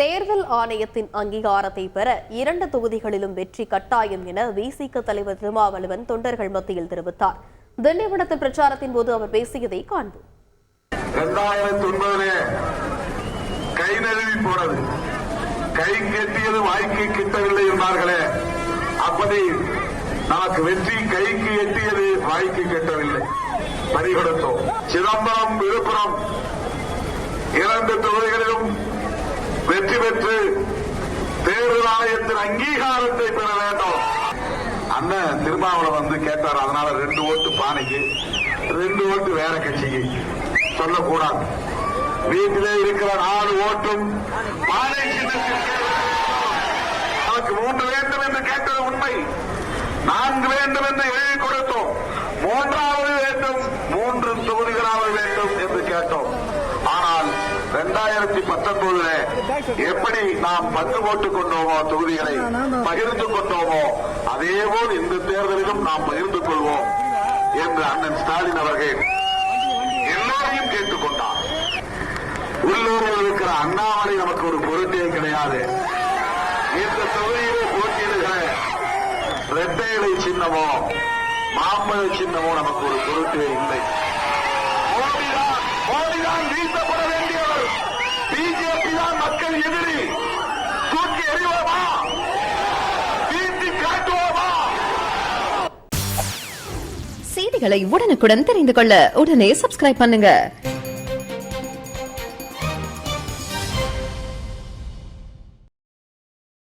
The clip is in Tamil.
தேர்தல் ஆணையத்தின் அங்கீகாரத்தை பெற இரண்டு தொகுதிகளிலும் வெற்றி கட்டாயம் என விசிக தலைவர் திருமாவளவன் தொண்டர்கள் மத்தியில் தெரிவித்தார். தில்லி திண்டிவனத்தில் பிரச்சாரத்தின் போது அவர் பேசியதை காண்போம். இரண்டாயிரத்தி ஒன்பதுல கை நழுவி போனது. கை கெட்டியது வாய்க்கு கிட்டவில்லை என்றார்களே அப்படி நமக்கு வெற்றி கைக்கு எட்டியது வாய்க்கு கெட்டவில்லை. பறிகொடுத்தோம் சிதம்பரம் விழுப்புரம் இரண்டு தொகுதிகளிலும் வெற்றி பெற்று தேர்தல் ஆணையத்தின் அங்கீகாரத்தை பெற வேண்டும். அண்ணன் திருமாவளவன் வந்து கேட்டார் அதனால ரெண்டு ஓட்டு பானைக்கு ரெண்டு ஓட்டு வேற கட்சிக்கு சொல்லக்கூடாது. வீட்டிலே இருக்கிற நாலு ஓட்டும் பானை நமக்கு மூன்று வேண்டும் என்று கேட்டது உண்மை. நான்கு வேண்டும் என்று எழுதி கொடுத்தோம். மூன்றாவது வேண்டும் மூன்று தொகுதிகளாவது வேண்டும் என்று கேட்டோம். இரண்டாயிரத்தி பத்தொன்பதுல எப்படி நாம் பங்கு போட்டுக் கொண்டோமோ தொகுதிகளை பகிர்ந்து கொண்டோமோ அதேபோல் இந்த தேர்தலிலும் நாம் பகிர்ந்து கொள்வோம் என்று அண்ணன் ஸ்டாலின் அவர்கள் எல்லாரையும் கேட்டுக்கொண்டார். உள்ளூரில் இருக்கிற அண்ணாமலை நமக்கு ஒரு பொருட்டே கிடையாது. இந்த தொகுதியிலே போட்டியிடுகிற இரட்டை இலை சின்னமோ மாம்பழ சின்னமோ நமக்கு ஒரு பொருட்டே இல்லை. மோடிதான் மோடிதான் வீழ்த்தப்பட அரசியல் எதிரி தூக்கி எறிவோமா? வீழ்த்தி காட்டுவோமா? செய்திகளை உடனுக்குடன் தெரிந்து கொள்ள உடனே சப்ஸ்கிரைப் பண்ணுங்க.